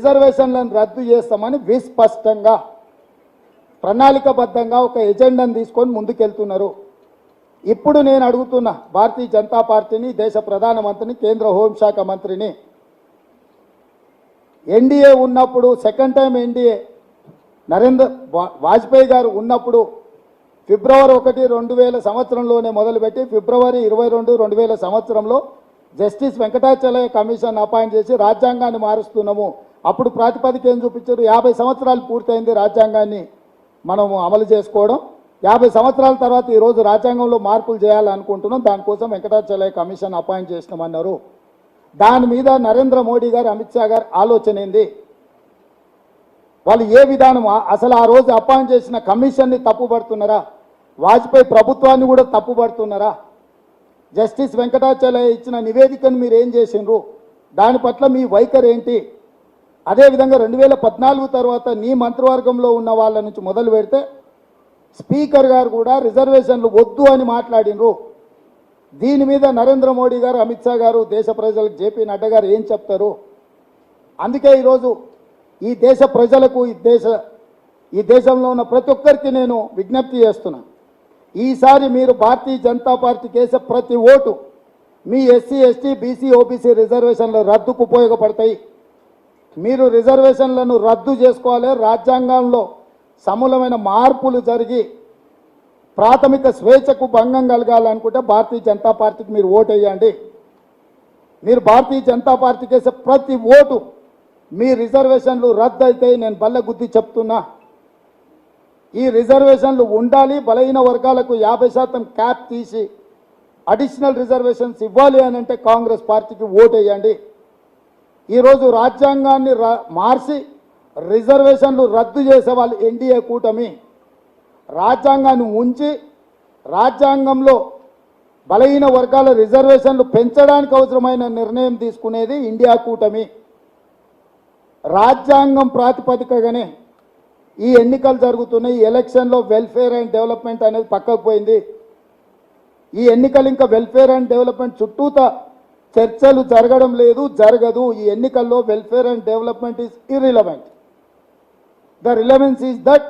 రిజర్వేషన్లను రద్దు చేస్తామని విస్పష్టంగా ప్రణాళికబద్ధంగా ఒక ఎజెండాను తీసుకొని ముందుకెళ్తున్నారు. ఇప్పుడు నేను అడుగుతున్నా భారతీయ జనతా పార్టీని దేశ ప్రధానమంత్రిని కేంద్ర హోంశాఖ మంత్రిని ఎన్డీఏ ఉన్నప్పుడు second time NDA Narendra Vajpayee garu ఉన్నప్పుడు ఫిబ్రవరి ఒకటి రెండు వేల సంవత్సరంలోనే మొదలుపెట్టి ఫిబ్రవరి ఇరవై రెండు రెండు వేల సంవత్సరంలో జస్టిస్ వెంకటాచలయ కమిషన్ అపాయింట్ చేసి రాజ్యాంగాన్ని మారుస్తున్నాము. అప్పుడు ప్రాతిపదిక ఏం చూపించారు? యాభై సంవత్సరాలు పూర్తయింది రాజ్యాంగాన్ని మనము అమలు చేసుకోవడం. యాభై సంవత్సరాల తర్వాత ఈరోజు రాజ్యాంగంలో మార్పులు చేయాలనుకుంటున్నాం. దానికోసం వెంకటాచలయ కమిషన్ అపాయింట్ చేసినామన్నారు. దాని మీద నరేంద్ర మోడీ గారు అమిత్ షా గారు ఆలోచన ఏంది? వాళ్ళు ఏ విధానం అసలు ఆ రోజు అపాయింట్ చేసిన కమిషన్ని తప్పుపడుతున్నారా? వాజ్పేయి ప్రభుత్వాన్ని కూడా తప్పుపడుతున్నారా? జస్టిస్ వెంకటాచలయ ఇచ్చిన నివేదికను మీరు ఏం చేసిండ్రు? దాని పట్ల మీ వైఖరి ఏంటి? అదేవిధంగా రెండు వేల పద్నాలుగు తర్వాత నీ మంత్రివర్గంలో ఉన్న వాళ్ళ నుంచి మొదలు పెడితే స్పీకర్ గారు కూడా రిజర్వేషన్లు వద్దు అని మాట్లాడినరు. దీని మీద నరేంద్ర మోడీ గారు అమిత్ షా గారు దేశ ప్రజలకు జేపీ నడ్డా గారు ఏం చెప్తారు? అందుకే ఈరోజు ఈ దేశ ప్రజలకు ఈ దేశ ఈ దేశంలో ఉన్న ప్రతి ఒక్కరికి నేను విజ్ఞప్తి చేస్తున్నా. ఈసారి మీరు భారతీయ జనతా పార్టీకి వేసే ప్రతి ఓటు మీ ఎస్సీ ఎస్టీ బీసీ ఓబీసీ రిజర్వేషన్ల రద్దుకు ఉపయోగపడతాయి. మీరు రిజర్వేషన్లను రద్దు చేసుకోవాలి. రాజ్యాంగంలో సమూలమైన మార్పులు జరిగి ప్రాథమిక స్వేచ్ఛకు భంగం కలగాలనుకుంటే భారతీయ జనతా పార్టీకి మీరు ఓటు వేయండి. మీరు భారతీయ జనతా పార్టీకి వేసే ప్రతి ఓటు మీ రిజర్వేషన్లు రద్దు అయితే నేను బల్ల గుద్ది చెప్తున్నా. ఈ రిజర్వేషన్లు ఉండాలి. బలహీన వర్గాలకు యాభై శాతం క్యాప్ తీసి అడిషనల్ రిజర్వేషన్స్ ఇవ్వాలి అని అంటే కాంగ్రెస్ పార్టీకి ఓటు వేయండి. ఈరోజు రాజ్యాంగాన్ని మార్చి రిజర్వేషన్లు రద్దు చేసే వాళ్ళు ఎన్డీఏ కూటమి. రాజ్యాంగాన్ని ఉంచి రాజ్యాంగంలో బలహీన వర్గాల రిజర్వేషన్లు పెంచడానికి అవసరమైన నిర్ణయం తీసుకునేది ఇండియా కూటమి. రాజ్యాంగం ప్రాతిపదికగానే ఈ ఎన్నికలు జరుగుతున్నాయి. ఈ ఎలక్షన్లో వెల్ఫేర్ అండ్ డెవలప్మెంట్ అనేది పక్కకు పోయింది. ఈ ఎన్నికలు ఇంకా వెల్ఫేర్ అండ్ డెవలప్మెంట్ చుట్టూతా చర్చలు జరగడం లేదు జరగదు. ఈ ఎన్నికల్లో welfare and development is irrelevant the relevance is that